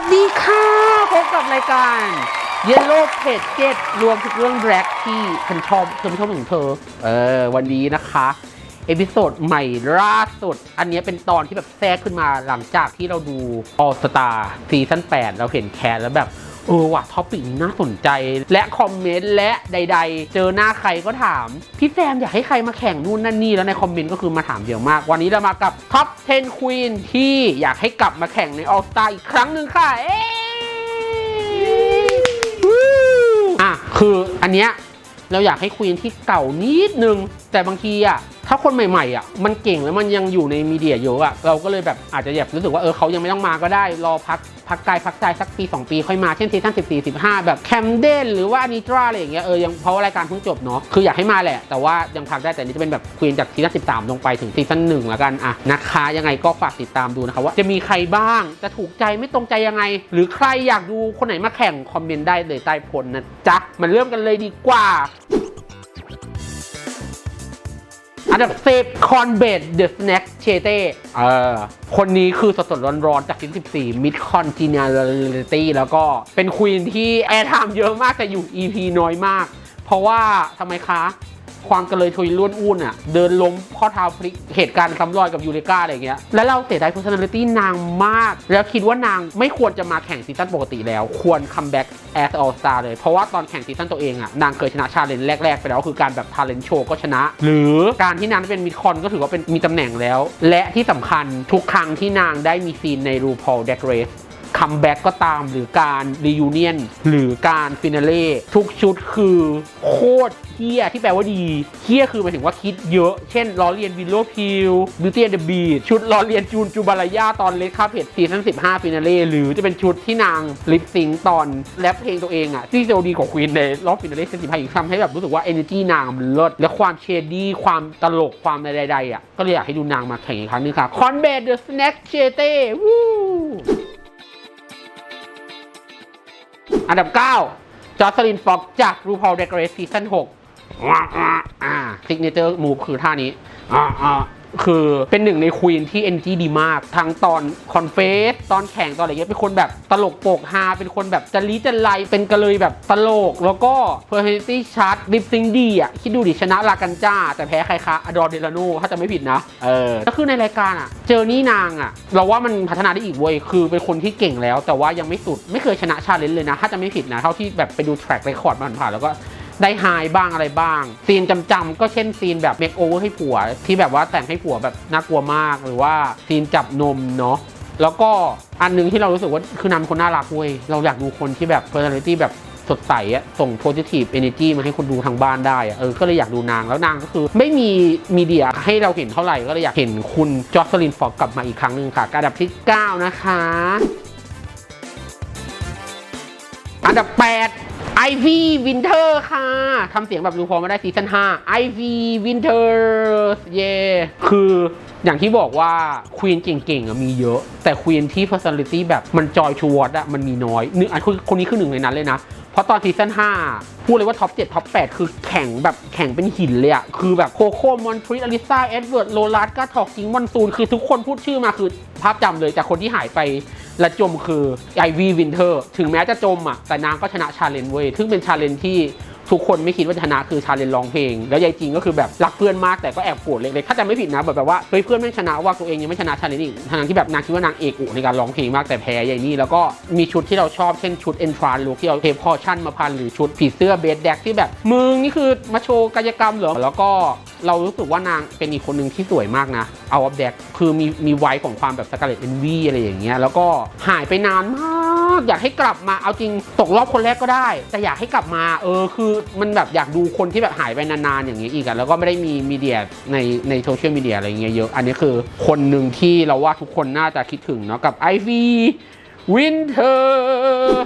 สดีค่ะพบกับรายการเยลโล่เพจเจ็ดรวมทุกเรื่องแบล็กที่ฉันชอบเธอไม่ชอบของเธอ เออ วันนี้นะคะ เอพิโซดใหม่ล่าสุด อันนี้เป็นตอนที่แบบแทรกขึ้นมาหลังจากที่เราดูออสตาซีซั่น8 เราเห็นแคสแล้วแบบ เออว่ะท็อปิกน่าสนใจ และคอมเมนต์และใด ๆ เจอหน้าใครก็ถาม พี่แซมอยากให้ใครมาแข่งนู่นนั่นนี่แล้วในคอมเมนต์ก็คือมาถามเยอะมาก วันนี้เรามากับท็อป 10 Queen ที่อยากให้กลับมาแข่งใน All Star อีกครั้งหนึ่งค่ะเอ๊อะคืออันเนี้ยเราอยากให้ควีนที่เก่านิดนึง แต่บางทีอะถ้าคนใหม่ๆอะมันเก่งแล้วมันยังอยู่ในมีเดียเยอะอะเราก็เลยแบบอาจจะอยากรู้สึกว่าเออเขายังไม่ต้องมาก็ได้ รอพัก พักกายพักใจสักปี 2 ปีค่อยมาเช่นซีซั่น14 15 แบบแคมเดนหรือว่านิตราอะไรอย่างเงี้ยเออยังเพราะว่ารายการเพิ่งจบเนาะคืออยากให้มาแหละ แต่ว่ายังพักได้แต่นี่จะเป็นแบบควีนจากซีซั่น13 ลงไปถึงซีซั่น1แล้วกันอะนะคะยังไงก็ฝากติดตามดูนะคะว่าจะมีใครบ้างจะถูกใจไม่ตรงใจยังไง หรือใครอยากดูคนไหนมาแข่งคอมเมนต์ได้เลยใต้ผลนะจ๊ะมาเริ่มกันเลยดีกว่า อันดับ10คอนเบดเดอะสแน็คเชเต้เออคนนี้คือสดๆร้อนๆจากซีซั่น14 Mid Congeniality แล้วก็เป็นควีนที่แอร์ไทม์เยอะมากแต่อยู่ EP น้อยมาก เพราะว่าทำไมคะ ความกระเลยทุยล้วนอุ้นอะ เดินล้มข้อเท้าพลิกเหตุการณ์ซ้ำรอยกับยูเรกาอะไรเงี้ย แล้วเราเสียดาย personality นางมาก แล้วคิดว่านางไม่ควรจะมาแข่งซีซั่นปกติแล้ว ควรคัมแบ็ก as all star เลย เพราะว่าตอนแข่งซีซั่นตัวเองอะ นางเคยชนะชาเลนจ์แรก ๆ ไปแล้วคือการแบบ talent show ก็ชนะ หรือการที่นางเป็นมิดคอนก็ถือว่าเป็นมีตำแหน่งแล้ว และที่สำคัญทุกครั้งที่นางได้มีซีนใน RuPaul Drag Race คัมแบ็กก็ตามหรือการรียูเนียนหรือการฟินาเล่ทุกชุดคือโคตรเฮี้ยที่แปลว่าดีเฮี้ยคือหมายถึงว่าคิดเยอะ เช่นล้อเลียนวิลโลพิลบิวตี้แอนด์บีชุดล้อเลียนจูนจูบาลายาตอนเลดคาเพจซีซั่น15ฟินาเล่หรือจะเป็นชุดที่นางลิปซิงตอนแรปเพลงตัวเองอะที่จะดีกว่าควีนในรอบฟินาเล่ซีซั่น15อีกทำให้แบบรู้สึกว่า energy นางมันเลิศและความเชดดี้ความตลกความใดๆอะก็เลยอยากให้ดูนางมาแข่งอีกครั้งหนึงค่ะคอนเบดเดอะสแน็คเชเต้วู้ อันดับ 9จอร์ซลินฟ็อกจากรูพอลเดกเรสซีซั่น6ว้าอ่าอ่าซิกเนเจอร์มูฟคือท่านี้อ่าอ่า คือเป็นหนึ่งในควีนที่ energy ดีมาก ทั้งตอนคอนเฟสตอนแข่งตอนอะไรเงี้ยเป็นคนแบบตลกโปกฮาเป็นคนแบบจะลีจะไลเป็นกระเลยแบบตลก แล้วก็ personality ชัดดิฟซิงดีอะ คิดดูดิชนะลากันจ้า แต่แพ้ใครคะอดอร์เดลาโนถ้าจะไม่ผิดนะ เออก็คือในรายการอะ เจอนี่นางอะ เราว่ามันพัฒนาได้อีกเว้ยคือเป็นคนที่เก่งแล้ว แต่ว่ายังไม่สุดไม่เคยชนะชาเลนจ์เลยนะ ถ้าจะไม่ผิดนะเท่าที่แบบไปดูแทร็กเรคคอร์ดมันผ่านๆแล้วก็ ได้ไฮบ้างอะไรบ้าง ซีนจำๆก็เช่นซีนแบบเมคโอเวอร์ให้ผัว ที่แบบว่าแต่งให้ผัวแบบน่ากลัวมากหรือว่าซีนจับนมเนาะแล้วก็อันหนึงที่เรารู้สึกว่าคือนางคนน่ารักเว้ยเราอยากดูคนที่แบบ personality แบบสดใสอะส่ง positive energy มาให้คนดูทางบ้านได้อะเออก็เลยอยากดูนางแล้วนางก็คือ ไม่มีมีเดียให้เราเห็นเท่าไหร่ก็เลยอยากเห็นคุณจอสลินฟอกกลับมาอีกครั้งหนึ่งค่ะอันดับที่ 9 นะคะ อันดับ 8 ไอวีวินเทอร์ค่ะทำเสียงแบบรูพอมาได้ซีซั่น5ไอวีวินเทอร์เย่คืออย่างที่บอกว่าควีนเก่งๆมีเยอะ แต่ควีนที่ personality แบบมันจอยชูวอตอะมันมีน้อยนึกอันคนคนนี้คือหนึ่งในนั้นเลยนะ เพราะตอนซีซั่น5 พูดเลยว่าท็อป 7 ท็อป 8 คือแข่งแบบแข่งเป็นหินเลยอะคือแบบโคโค่มอนทริอลิซ่าเอ็ดเวิร์ดโลลัสกาทอกจิงมอนซูน คือทุกคนพูดชื่อมาคือภาพจำเลยแต่คนที่หายไป และจมคือไอวีวินเทอร์ถึงแม้จะจมอะแต่นางก็ชนะชาเลนจ์เว้ยซึ่งเป็นชาเลนจ์ที่ทุกคนไม่คิดว่าจะชนะคือชาเลนจ์ร้องเพลง แล้วยายจริงก็คือแบบรักเพื่อนมากแต่ก็แอบโกรธเล็กๆถ้าจำไม่ผิดนะแบบแบบว่าเฮ้ยเพื่อนไม่ชนะว่าตัวเองยังไม่ชนะชาเลนจ์อีกทั้งที่แบบนางคิดว่านางเอกอุในการร้องเพลงมากแต่แพ้ยายนี่แล้วก็มีชุดที่เราชอบเช่นชุดเอนทรานลุคที่เอาเทปพอชั่นมาพันหรือชุดผีเสื้อเบสแดกที่แบบมึงนี่คือมาโชว์กายกรรมเหรอแล้วก็ เรารู้สึกว่านางเป็นอีกคนหนึ่งที่สวยมากนะเอาอัพแดกคือมีมีไวของความแบบสกาเลตเอนวีอะไรอย่างเงี้ยแล้วก็หายไปนานมาก อยากให้กลับมาเอาจริงตกรอบคนแรกก็ได้ แต่อยากให้กลับมาเออคือมันแบบอยากดูคนที่แบบหายไปนานๆอย่างเงี้ยอีกอะแล้วก็ไม่ได้มีมีเดียในในโซเชียลมีเดียอะไรเงี้ยเยอะ อันนี้คือคนหนึ่งที่เราว่าทุกคนน่าจะคิดถึงเนาะกับไอวีวินเทอร์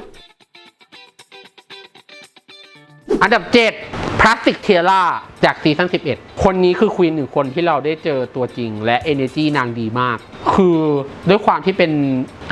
อันดับ 7 พลาสติกเทียร่าจากซีซั่น11 คนนี้คือควีนหนึ่งคนที่เราได้เจอตัวจริง และ Energy นางดีมาก คือด้วยความที่เป็น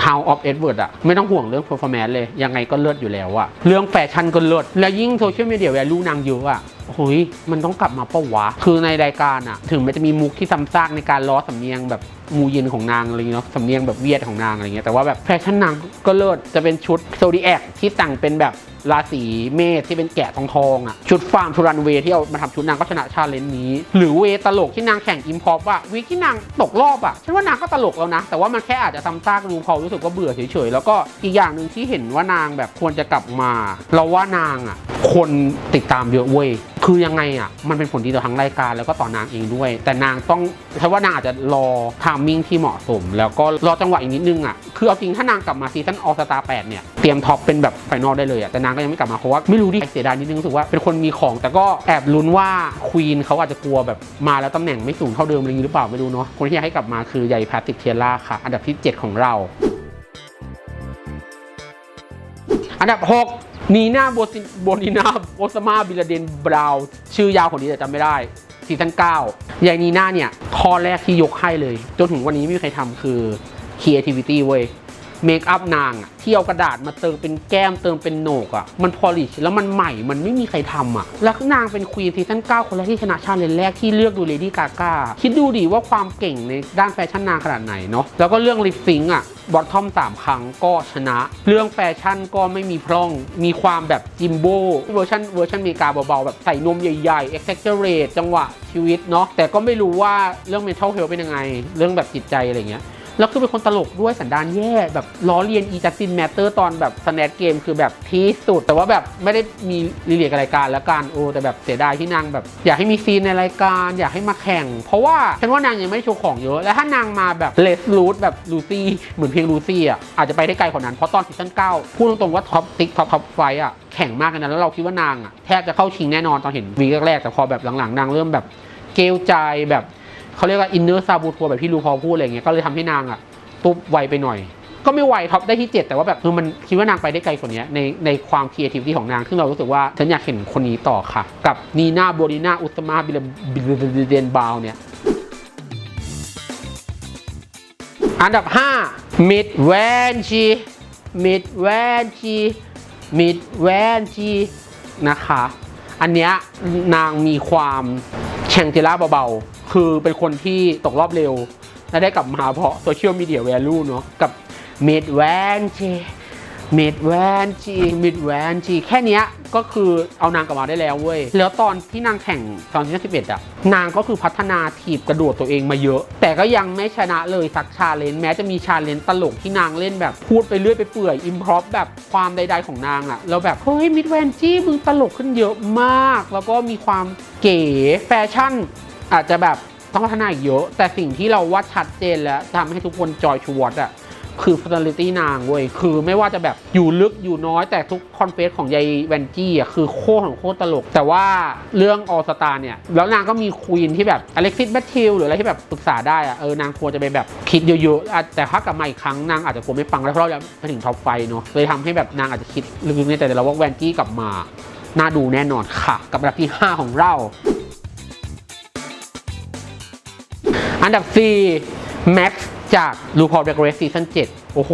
House of Edward อะไม่ต้องห่วงเรื่อง performance เลย ยังไงก็เลิศอยู่แล้วอะเรื่องแฟชั่นก็เลิศและยิ่งโซเชียลมีเดียแวลูนางเยอะอะเฮ้ยมันต้องกลับมาปะวะ คือในรายการอะถึงมันจะมีมุกที่ซ้ำซากในการล้อสำเนียงแบบมูเย็นของนางอะไรเงี้ยเนาะสำเนียงแบบเวียดของนางอะไรเงี้ยแต่ว่าแบบแฟชั่นนางก็เลิศจะเป็นชุดโซดีแอคที่แต่งเป็นแบบ ราศีเมษที่เป็นแกะทองทองๆอะชุดฟาร์มทูรันเวที่เอามาทำชุดนางก็ชนะชาเลนจ์นี้ หรือเวตลกที่นางแข่งอิมพอปว่าวีที่นางตกรอบอะฉันว่านางก็ตลกแล้วนะ แต่ว่ามันแค่อาจจะซ้ำซากดูพอรู้สึกว่าเบื่อเฉยๆ แล้วก็อีกอย่างหนึ่งที่เห็นว่านางแบบควรจะกลับมา เราว่านางอะคนติดตามเยอะเว้ยคือยังไงอะมันเป็นผลดีต่อทั้งรายการแล้วก็ต่อนางเองด้วย แต่นางต้องฉันว่านางอาจจะรอทามมิ่งที่เหมาะสม แล้วก็รอจังหวะอีกนิดนึงอะคือเอาจริงถ้านางกลับมาซีซั่นออสตาแปดเนี่ยเตรียมท็อปเป็นแบบไฟนอลได้เลยอะแต่นางก็ยังไม่กลับมาเพราะว่าไม่รู้ดิเสียดายนิดนึงรู้สึกว่าเป็นคนมีของ แต่ก็แอบลุ้นว่าควีนเขาอาจจะกลัวแบบมาแล้วตำแหน่งไม่สูงเท่าเดิมอะไรอย่างนี้หรือเปล่าไม่รู้เนาะคนที่อยากให้กลับมาคือใยพาสติกเทียร่าค่ะ อันดับที่ 7 ของเรา อันดับ 6นีน่าโบซิโบนีนาโบสมาบิลาเดนบราวชื่อยาวคนนี้แต่จำไม่ได้ซีซั่น9ยายนีน่าเนี่ย ข้อแรกที่ยกให้เลย จนถึงวันนี้ไม่มีใครทำคือ creativity เว้ย เมคอัพนางอะที่เอากระดาษมาเติมเป็นแก้มเติมเป็นโหนกอะมันพอลิชแล้วมันใหม่มันไม่มีใครทำอะแล้วนางเป็นควีนซีซั่น9คนแรกที่ชนะชาเลนแรกที่เลือกดูเลดี้กาก้าคิดดูดิว่าความเก่งในด้านแฟชั่นนางขนาดไหนเนาะแล้วก็เรื่องลิปซิงอะบอททอม 3 ครั้งก็ชนะ เรื่องแฟชั่นก็ไม่มีพร่อง มีความแบบจิมโบเวอร์ชันเวอร์ชันเมกาเบาๆ แบบใส่นมใหญ่ๆ exaggerate จังหวะชีวิตเนาะแต่ก็ไม่รู้ว่าเรื่อง mental health เป็นยังไง เรื่องแบบจิตใจอะไรเงี้ย แล้วคือเป็นคนตลกด้วยสันดานแย่แบบล้อเลียนอีจัสตินแมตเตอร์ตอนแบบสแนทเกมคือแบบที่สุด แต่ว่าแบบไม่ได้มีรีเลทกับรายการแล้วกันโอ้แต่แบบเสียดายที่นางแบบ อยากให้มีซีนในรายการ อยากให้มาแข่ง เพราะว่าฉันว่านางยังไม่โชว์ของเยอะ และถ้านางมาแบบเลสรูทแบบลูซี่เหมือนเพลงลูซี่อะอาจจะไปได้ไกลกว่านั้นเพราะตอนซีซั่น9พูดตรงๆว่าท็อปติ๊กท็อปท็อปไฟอะแข่งมากเลยนะแล้วเราคิดว่านางอะแทบจะเข้าชิงแน่นอนตอนเห็นวีคแรกๆแต่พอแบบหลังๆนางเริ่มแบบเกลใจแบบ เขาเรียกว่าอินเนอร์ซาบูทัวแบบที่รูพอพูดอะไรเงี้ยก็เลยทำให้นางอะตุ๊บไวไปหน่อย ก็ไม่ไวท็อปได้ที่ 7 แต่ว่าแบบคือมันคิดว่านางไปได้ไกลกว่านี้ในในความครีเอทีฟที่ของนางซึ่งเรารู้สึกว่าฉันอยากเห็นคนนี้ต่อค่ะ กับนีนาโบนีนาอุตมาบิลบิลเดนบาวเนี่ยอันดับ 5 มิดแวนชีมิดแวนชีมิดแวนชีนะคะ อันเนี้ยนางมีความแชงเจล่าเบาๆ คือเป็นคนที่ตกรอบเร็ว และได้กลับมาเพราะโซเชียลมีเดียแวลูเนาะกับมิดแวนชีมิดแวนชีมิดแวนชีแค่นี้ก็คือเอานางกลับมาได้แล้วเว้ย แล้วตอนที่นางแข่งตอนที่สิบเอ็ดอะนางก็คือพัฒนาถีบกระโดดตัวเองมาเยอะ แต่ก็ยังไม่ชนะเลยสักชาเลนจ์แม้จะมีชาเลนจ์ตลกที่นางเล่นแบบพูดไปเรื่อยไปเปื่อย อิมพรอปแบบความใด ๆ ของนางอะแล้วแบบเฮ้ยมิดแวนจี้มึงตลกขึ้นเยอะมาก แล้วก็มีความเก๋แฟชั่น อาจจะแบบต้องพัฒนาอีกเยอะ แต่สิ่งที่เราว่าชัดเจนแล้วทำให้ทุกคนจอยชูวอตอะคือ personality นางเว้ย คือไม่ว่าจะแบบอยู่ลึกอยู่น้อยแต่ทุกคอนเฟสของยายแวนจี้อะคือโคตรของโคตรตลก แต่ว่าเรื่องออสตาเนี่ย แล้วนางก็มีควีนที่แบบอเล็กซิสแบททิลหรืออะไรที่แบบปรึกษาได้อะเออนางควรจะไปแบบคิดเยอะๆ แต่ถ้ากลับมาอีกครั้งนางอาจจะกลัวไม่ปังแล้วเพราะเรายังไปถึงท็อปไฟเนาะเลยทำให้แบบนางอาจจะคิดลึกๆในแต่เราว่าแวนจี้กลับมา น่าดูแน่นอนค่ะ กับอันดับที่ 5 ของเรา อันดับ4แม็กซ์จากลูพอลเดกเรสซีซั่น7โอ้โห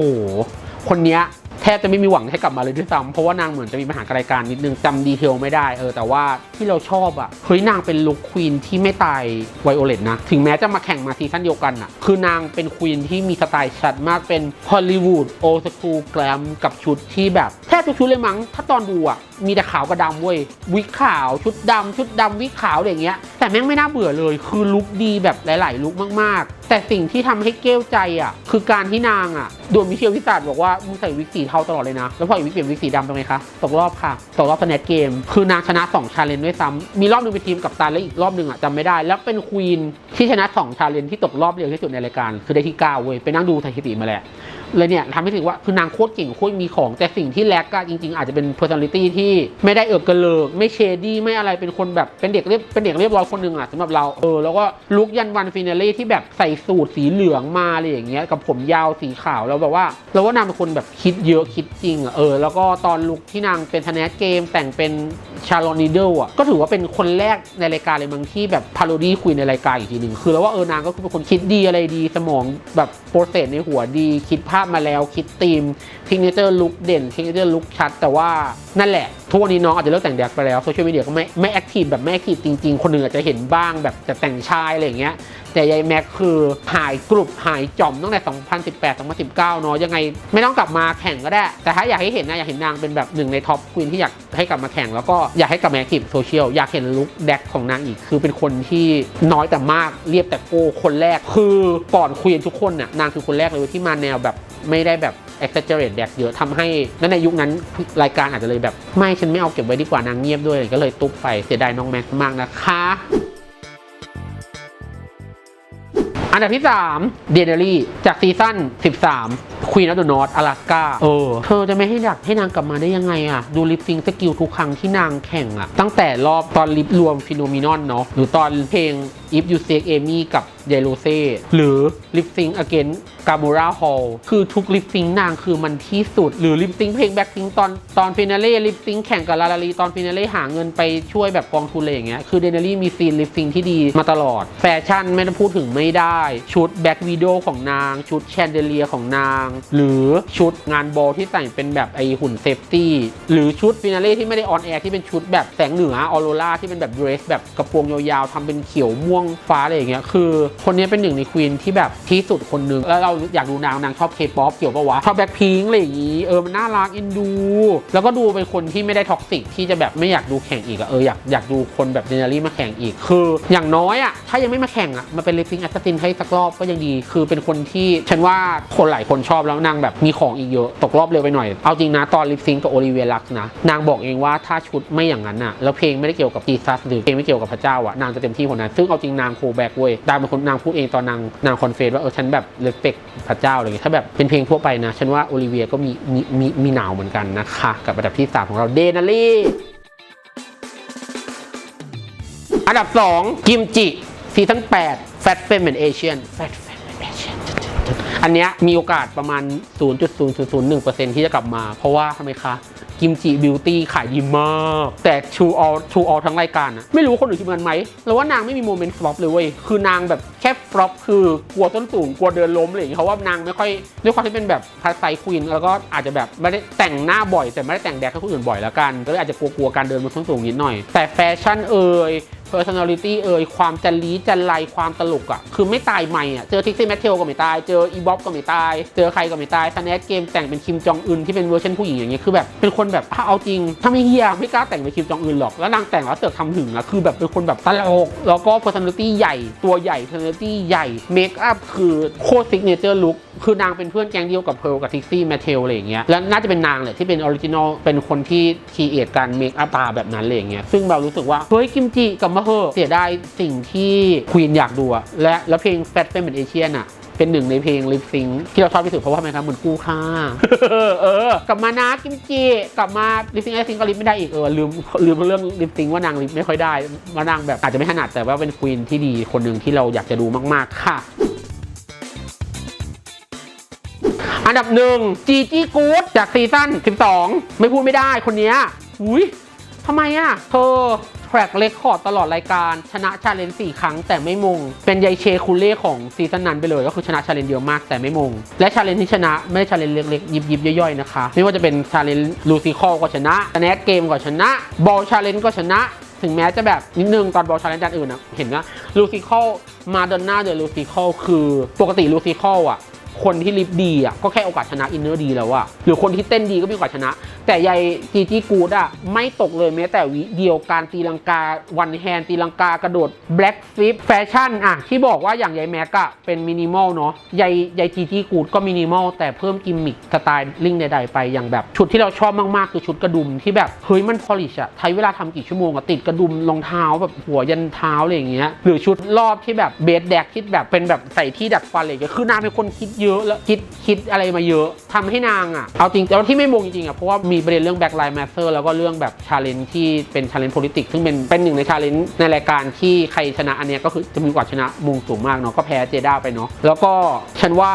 คนเนี้ยแทบจะไม่มีหวังให้กลับมาเลยด้วยซ้ำเพราะว่านางเหมือนจะมีปัญหากับรายการนิดนึงจำดีเทลไม่ได้เออแต่ว่าที่เราชอบอะ่ะเฮ้ยนางเป็นลุคควีนที่ไม่ตายไวโอเลตนะ ถึงแม้จะมาแข่งมาซีซั่นเดียวกันอะ่ะ คือนางเป็นควีนที่มีสไตล์ชัดมากเป็นฮอลลีวูดโอสคูลแกรมกับชุดที่แบบ บทุกชุดเลยมั้ง ถ้าตอนดูอะ่ะ มีแต่ขาวกับดำเว้ย วิกขาวชุดดำชุดดำวิกขาวอะไรอย่างเงี้ย แต่แม่งไม่น่าเบื่อเลย คือลุคดีแบบหลาย ๆ ลุคมาก ๆ แต่สิ่งที่ทำให้เกลี้ยวใจอะ คือการที่นางอะ โดนมิเชลวิสาดบอกว่ามึงใส่วิกสีเทาตลอดเลยนะ แล้วพออีกวิกเปลี่ยนวิกสีดำเป็นไงคะ ตกรอบค่ะ ตกรอบสแนทเกม คือนางชนะ2ชาเลนจ์ด้วยซ้ำมีรอบนึงเป็นทีมกับตาและอีกรอบหนึงอะจำไม่ได้ แล้วเป็นควีนที่ชนะ2ชาเลนจ์ที่ตกรอบเร็วที่สุดในรายการ คือได้ที่9เว้ย ไปนั่งดูสถิติมาแหละ เลยเนี่ยทำให้ถึงว่าคือนางโคตรเก่งโคตรมีของ แต่สิ่งที่แลกก็จริง ๆ อาจจะเป็น personality ที่ไม่ได้เอิบกระเลิก ไม่เชดี้ไม่อะไรเป็นคนแบบเป็นเด็กเรียบเป็นเด็กเรียบร้อยคนหนึ่งอะสำหรับเราเออแล้วก็ลุกยันวันฟินาเล่ที่แบบใส่สูทสีเหลืองมาอะไรอย่างเงี้ยกับผมยาวสีขาวแล้วแบบว่าเราว่านางเป็นคนแบบคิดเยอะคิดจริงอะเออแล้วก็ตอนลุกที่นางเป็นทนสเกมแต่งเป็นชาลอนิเดลอะก็ถือว่าเป็นคนแรกในรายการเลยบางที่แบบพาโรดี้คุยในรายการอีกทีหนึ่งคือแล้วว่าเออนางก็คือเป็นคนคิดดีอะไรดีสมองแบบโปรเซสในหัวดีคิดภาพมาแล้วคิดธีมทิกเนเจอร์ลุกเด่นทิกเนเจอร์ลุกชัด แต่ว่านั่นแหละ ทุกวันนี้น้องอาจจะเลิกแต่งแดกไปแล้วโซเชียลมีเดียก็ไม่ไม่แอคทีฟแบบไม่แอคทีฟจริง ๆ คนหนึ่งอาจจะเห็นบ้างแบบจะแต่งชายอะไรอย่างเงี้ยแต่ยายแม็กคือหายกรุบหายจอมตั้งแต่ 2018 2019เนาะยังไงไม่ต้องกลับมาแข่งก็ได้ แต่ถ้าอยากให้เห็นนะอยากเห็นนางเป็นแบบหนึ่งในท็อปควีนที่อยากให้กลับมาแข่งแล้วก็อยากให้กลับมาแอคทีฟโซเชียลอยากเห็นลุคแดกของนางอีกคือเป็นคนที่น้อยแต่มากเรียบแต่โกคนแรกคือก่อนควีนทุกคนน่ะนางคือคนแรกเลยที่มาแนวแบบไม่ได้แบบ exaggerate แดกเยอะทำให้แล้วในยุคนั้นรายการอาจจะเลยแบบ ไม่ฉันไม่เอาเก็บไว้ดีกว่านางเงียบด้วยก็เลยตุ๊บไปเสียดายน้องแม็กมากนะคะอันดับที่3เดนเนอรี่จากซีซั่น 13 Queen of the North Alaska เออ เธอจะไม่ให้ดักให้นางกลับมาได้ยังไงอะดูลิปซิงสกิลทุกครั้งที่นางแข่งอะตั้งแต่รอบตอนลิปรวมฟิโนมินอนเนาะหรือตอนเพลง If You Say Amy กับเยโ o เซ่หรือลิปซิง again กา m ูราฮอลคือทุกลิปซิงนางคือมันที่สุด หรือลิปซิงเพลงแบ็คซิงตอนตอนฟินาเล่ลิปซิงแข่งกับลาลาลีตอนฟินาเล่หาเงินไปช่วยแบบกองทุนอะไรอย่างเงี้ยคือเดนเนอรี่มีซีนลิปซิงที่ดีมาตลอด แฟชั่นไม่ต้องพูดถึงไม่ได้ ชุดแบ็ควีดของนาง ชุดแชนเดเลียของนางหรือชุดงานบอลที่แต่เป็นแบบไอหุ่นเซฟตี้หรือชุดฟินาเล่ที่ไม่ได้ออนแอร์ที่เป็นชุดแบบแสงเหนือออโรราที่เป็นแบบเดรสแบบกระโปรงยาวๆทำเป็นเขียวม่วงฟ้าอะไรอย่างเงี้ยคือคนนี้เป็นหนึ่งในควีนที่แบบที่สุดคนหนึ่งแล้วเราอยากดูนางนางชอบเคป๊อปเกี่ยวปะวะชอบแบ็คพิงอะไรอย่างงี้เออมันน่ารักเอ็นดู แล้วก็ดูเป็นคนที่ไม่ได้ท็อกซิกที่จะแบบไม่อยากดูแข่งอีกอะเอออยากอยากดูคนแบบเดนเนอรี่มาแข่งอีกคือ อย่างน้อยอะถ้ายังไม่มาแข่งอะมาเป็นเลฟิงแอสซัสซินให้สักรอบก็ยังดี คือเป็นคนที่ฉันว่าคนหลายคนชอบแล้วนางแบบมีของอีกเยอะตกรอบเร็วไปหน่อย เอาจริงนะตอนลิปซิงกับโอลิเวียลักนะนางบอกเองว่าถ้าชุดไม่อย่างนั้นอะแล้วเพลงไม่ได้เกี่ยวกับจีซัสหรือเพลงไม่เกี่ยวกับพระเจ้าอะนางจะเต็มที่คนนั้นซึ่งเอาจริงนางโคแบกเว้ยนางเป็นคนนางพูดเองตอนนางนางคอนเฟสว่าเออฉันแบบเลสเปกพระเจ้าอะไรเงี้ยถ้าแบบเป็นเพลงทั่วไปนะฉันว่าโอลิเวียก็มีมีมีมีหนาวเหมือนกันนะคะกับอันดับที่3ของเราเดนาลี่อันดับ 2 กิมจิซีซั่น8 Fat Femme and Asian Fat f อันเนี้ยมีโอกาสประมาณ 0.0001%ที่จะกลับมา เพราะว่าทำไมคะ กิมจิบิวตี้ขายดีมาก แต่ชูออลชูออลทั้งรายการอะไม่รู้คนอื่นคิดเหมือนไหมแล้วว่านางไม่มีโมเมนต์ฟลอปเลยเว้ย คือนางแบบแค่ฟลอปคือกลัวต้นสูงกลัวเดินล้มอะไรอย่างเงี้ยเพราะว่านางไม่ค่อยด้วยความที่เป็นแบบพาไซควีนแล้วก็อาจจะแบบไม่ได้แต่งหน้าบ่อยแต่ไม่ได้แต่งแดกให้คนอื่นบ่อยแล้วกันก็เลยอาจจะกลัวๆการเดินบนส้นสูงนิดหน่อย แต่แฟชั่นเอ่ย personality เอ่ยความจันลีจันไรความตลกอะ่ะ คือไม่ตายใหม่อะ่ะ เจอทิกซี่แมทเทลก็ไม่ตาย เจออีบ๊อบก็ไม่ตาย เจอใครก็ไม่ตายสแนทเกมแต่งเป็นคิมจองอึนที่เป็นเวอร์ชันผู้หญิงอย่างเงี้ยคือแบบเป็นคนแบบถ้าเอาจริง ถ้าไม่เฮียไม่กล้าแต่งเป็นคิมจองอึนหรอกแล้วนางแต่งแล้วเสือกทำถึงอะคือแบบเป็นคนแบบตลกแล้วก็ personality ใหญ่ตัวใหญ่ personality ใหญ่เมคอัพคือโคตร signature look คือนางเป็นเพื่อนแก๊งเดียวกับเพลกับทิกซี่แมทเทลอะไรอย่างเงี้ยแล้วน่าจะเป็นนางแหละที่เป็นออริจินอลเป็นคนที่คีเอทการเมคอัพตาแบบนั้นอะไรอย่างเงี้ยซึ่งเรารู้สึกว่าเฮ้ยกิมจิกับมาเถอะเสียดายสิ่งที่ควีนอยากดูอะและแล้วเพลง Fat Femme and Asian อะเป็นหนึ่งในเพลงลิปซิงที่เราชอบที่สุดเพราะว่าทำไมครับเหมือนกู้ค่าเออกลับมานะกิมจิกลับมาลิปซิงไอซิงก็ลิปไม่ได้อีกเออลืมลืมเรื่องลิปซิงว่านางลิปไม่ค่อยได้ว่านางแบบอาจจะไม่ถนัดแต่ว่าเป็นควีนที่ดีคนหนึ่งที่เราอยากจะดูมาก ๆ ค่ะอันดับหนึ่งจีจีกูดจากซีซั่น 12 ไม่พูดไม่ได้คนเนี้ยอุ้ยทำไมอะ เธอ แทร็กเรคคอร์ดตลอดรายการ ชนะชาเลนจ์สี่ครั้งแต่ไม่มง เป็นยายเชคุเล่ของซีซั่นนั้นไปเลย ก็คือชนะชาเลนจ์เดียวมากแต่ไม่มง และชาเลนจ์ที่ชนะไม่ชาเลนจ์เล็กๆยิบยิบย่อยๆนะคะ ไม่ว่าจะเป็นชาเลนจ์ลูซิคอลก็ชนะสแนทเกมก็ชนะบอลชาเลนจ์ก็ชนะถึงแม้จะแบบนิดนึงตอนบอลชาเลนจ์อื่นอะเห็นว่าลูซิคอลมาดอนน่าเดอะลูซิคอลคือปกติลูซิคอลอะ คนที่ลิฟดีอะก็แค่โอกาสชนะอินเนอร์ดีแล้วอะหรือคนที่เต้นดีก็มีโอกาสชนะ แต่ยายจีจีกูดอะไม่ตกเลยแม้แต่วิเดียวการตีลังกาวันแฮนตีลังกากระโดดแบล็กฟิปแฟชั่นอะที่บอกว่าอย่างยายแม็กอะเป็นมินิมอลเนาะยายยายจีจีกูดก็มินิมอลแต่เพิ่มกิมมิคสไตล์ลิงใดๆไปอย่างแบบชุดที่เราชอบมากๆ คือชุดกระดุมที่แบบเฮ้ยมันพอลิชอะใช้เวลาทำกี่ชั่วโมงอะติดกระดุมรองเท้าแบบหัวยันเท้าอะไรอย่างเงี้ยหรือชุดรอบที่แบบเบสแดกที่แบบเป็นแบบใส่ที่ดัดฟันอะไรอย่างเงี้ยคือนางเป็นคนคิดเยอะแล้วคิดคิดอะไรมาเยอะทำให้นางอะเอาจริงแล้วที่ไม่มงจริงๆอะเพราะว่ามีประเด็นเรื่องแบ็คไลน์แมสเซอร์แล้วก็เรื่องแบบชาเลนจ์ที่เป็นชาเลนจ์ politics ซึ่งเป็นเป็นหนึ่งในชาเลนจ์ในรายการที่ใครชนะอันเนี้ยก็คือจะมีกว่าชนะมงสูงมากเนาะก็แพ้เจด้าไปเนาะแล้วก็ฉันว่า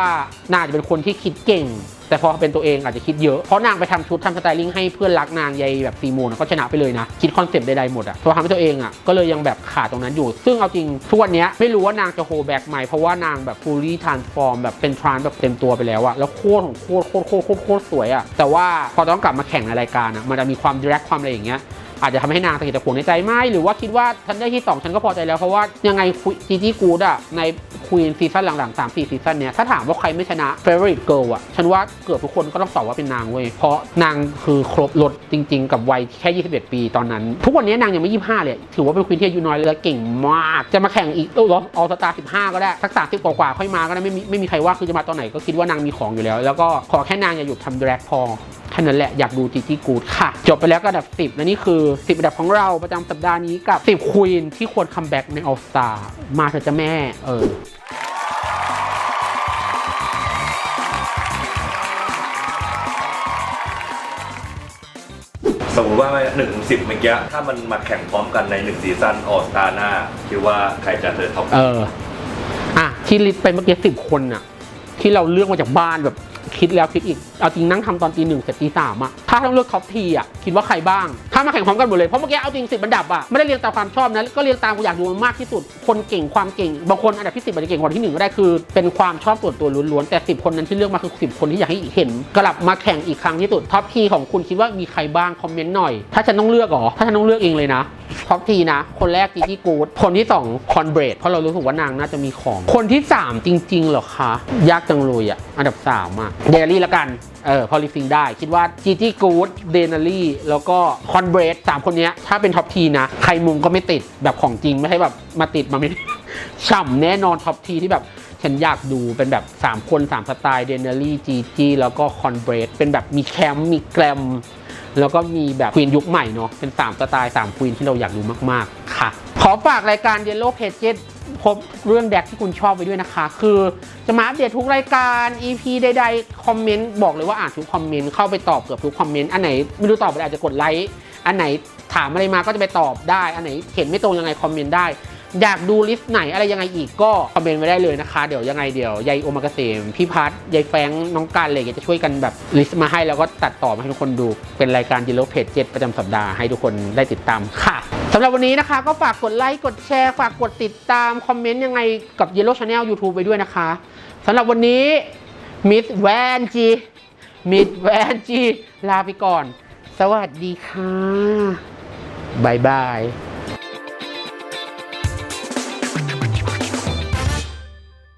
น่าจะเป็นคนที่คิดเก่ง แต่พอเป็นตัวเองอาจจะคิดเยอะ เพราะนางไปทำชุดทำสไตลิ่งให้เพื่อนรักนางยายแบบซีโมนก็ชนะไปเลยนะ คิดคอนเซปต์ใดๆหมดอะพอทำให้ตัวเองอะก็เลยยังแบบขาดตรงนั้นอยู่ ซึ่งเอาจริงทุกวันนี้ไม่รู้ว่านางจะโฮแบ็กไหมเพราะว่านางแบบ fully transform แบบเป็นทรานแบบเต็มตัวไปแล้วอะแล้วโคตรของโคตรโคตรโคตรโคตรโคตรสวยอะแต่ว่าพอต้องกลับมาแข่งในรายการอะมันจะมีความดิเรกความอะไรอย่างเงี้ย อาจจะทำให้นางตะกิดตะขวงในใจไหมหรือว่าคิดว่าฉันได้ที่ 2 ฉันก็พอใจแล้ว เพราะว่ายังไงจีจี้กูดอะในควีนซีซั่นหลังๆ3 4ซีซั่นเนี้ยถ้าถามว่าใครไม่ชนะ favorite girl อะฉันว่าเกือบทุกคนก็ต้องตอบว่าเป็นนางเว้ยเพราะนางคือครบรถจริง ๆ กับวัยแค่ 21 ปีตอนนั้น ทุกวันนี้นางยังไม่ 25 เลยถือว่าเป็นควีนที่อายุน้อยและเก่งมาก จะมาแข่งอีกรอบออสตา15 ก็ได้สัก30กว่าๆค่อยมาก็ได้ไม่มีไม่มีใครว่าคือจะมาตอนไหนก็คิดว่านางมีของอยู่แล้ว แล้วก็ขอแค่นางอย่าหยุดทำแดรกพอ แค่นั้นแหละอยากดูจีจี้กูดค่ะ จบไปแล้วก็อันดับ 10 และนี่คือ 10 อันดับของเราประจำสัปดาห์นี้กับ 10 ควีนที่ควรคัมแบ็กในออสตามาเถอะจ้ะแม่ เออสมมติว่าหนึ่งถึงสิบเมื่อกี้ถ้ามันมาแข่งพร้อมกันในหนึ่งซีซั่นออสตาหน้าคิดว่าใครจะเดินท็อปเอออะที่ลิสต์ไปเมื่อกี้10คนน่ะที่เราเลือกมาจากบ้านแบบ คิดแล้วคิดอีก เอาจริงนั่งทำตอนตีหนึ่งเสร็จตีสามอะ ถ้าต้องเลือกท็อปทีอะคิดว่าใครบ้าง ถ้ามาแข่งพร้อมกันหมดเลย เพราะเมื่อกี้เอาจริงสิบอันดับอะไม่ได้เรียงตามความชอบนะก็เรียงตามอยากดูมันมากที่สุด คนเก่งความเก่ง บางคนอันดับที่สิบอาจจะเก่งกว่าที่หนึ่งก็ได้คือ เป็นความชอบส่วนตัวล้วนๆแต่สิบคนนั้นที่เลือกมาคือสิบคนที่อยากให้เห็น กลับมาแข่งอีกครั้งที่สุดท็อปทีของคุณคิดว่ามีใครบ้างคอมเมนต์หน่อยถ้าฉันต้องเลือกหรอถ้าฉันต้องเลือกเองเลยนะท็อปทีนะ คนแรกจีจี้กูดคนที่สองคอนเบรดเพราะเรารู้สึกว่านางน่าจะมีของ คนที่สามจริงๆเหรอคะ ยากจังเลยอะอันดับสามอะเดลี่ละกัน เออพอลิฟิงได้คิดว่าจีจี้กูดเดนารี่แล้วก็คอนเบรดสามคนนี้ถ้าเป็นท็อปทีนะ ใครมุมก็ไม่ติดแบบของจริงไม่ใช่แบบมาติดมาไม่ฉ่ำแน่นอนท็อปทีที่แบบฉันอยากดูเป็นแบบ 3 คน 3 สไตล์เดนเนอรี่จีจีแล้วก็คอนเบรดเป็นแบบมีแคมป์มีแกรม แล้วก็มีแบบควีนยุคใหม่เนาะเป็น 3 สไตล์ 3 ควีนที่เราอยากดูมาก ๆ ค่ะ ขอฝากรายการ Yellow Pages พบเรื่องแดกที่คุณชอบไปด้วยนะคะ คือจะมาอัปเดตทุกรายการ EP ใดๆ คอมเมนต์บอกเลยว่าอ่านทุกคอมเมนต์ เข้าไปตอบเกือบทุกคอมเมนต์ อันไหนไม่รู้ตอบไปอาจจะกดไลค์ อันไหนถามอะไรมาก็จะไปตอบได้ อันไหนเห็นไม่ตรงยังไงคอมเมนต์ได้ อยากดูลิสต์ไหนอะไรยังไงอีกก็คอมเมนต์ไว้ได้เลยนะคะ เดี๋ยวยังไงเดี๋ยวยายโอมากาเสมพี่พัทยายแฟงน้องการเงี้ยจะช่วยกันแบบลิสต์มาให้แล้วก็ตัดต่อมาให้ทุกคนดู เป็นรายการ Yellow Page 7ประจำสัปดาห์ให้ทุกคนได้ติดตามค่ะ สำหรับวันนี้นะคะ ก็ฝากกดไลค์กดแชร์ ฝากกดติดตาม คอมเมนต์ยังไงกับ Yellow Channel YouTube ไปด้วยนะคะสำหรับวันนี้มิสแวนจีมิสแวนจีลาไปก่อน สวัสดีค่ะบายบาย